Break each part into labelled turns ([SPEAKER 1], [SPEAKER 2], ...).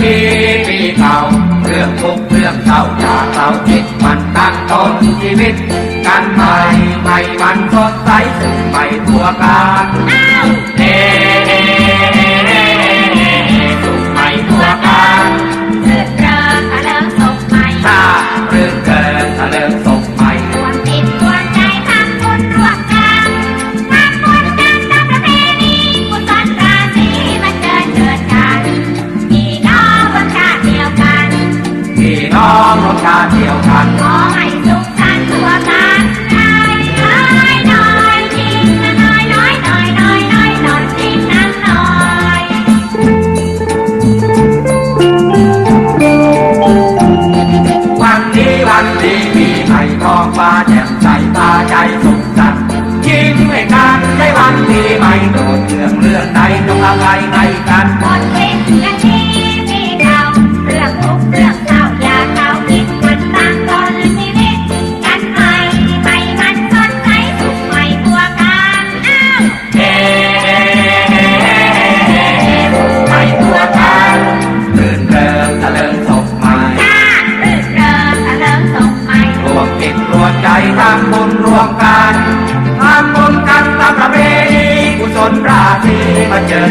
[SPEAKER 1] ชีปีเก่าเรื่องทุก
[SPEAKER 2] เรื่องเศ
[SPEAKER 1] ร้าอย่าเศ
[SPEAKER 2] ราจิตมันตั้งต้นชีวิต กันใหม่ใหม่มันสดใสถึงใหม่ทั่วกา
[SPEAKER 1] ร เดียวกัน
[SPEAKER 2] ขอให้สุขสันต์ทั่วกันน้อยน้อยน้อยจริงนะน้อยน้อยน้อยน้อยน้อยน้อยจริงนะน้อย
[SPEAKER 1] วันนี้วันดีปีใหม่ทองฟ้าแจ่มใสตาใจสุขสันต์ยิ้มให้กันในวันปีใหม่โดดเรื่องเรื่องใดจงอภัยใ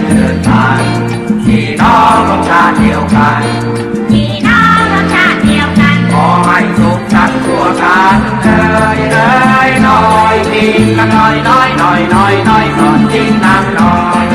[SPEAKER 1] เจอเถิดทานพี่น้องรสชาติเดียวกัน
[SPEAKER 2] พี่น้องรสชาติเดียวกัน
[SPEAKER 1] ขอให้สุขสันต์ทั่วกันเอ่ยเอ่ยน้อยจริงกันน้อยน้อยน้อยน้อยน้อยก่อนจริงนางน้อย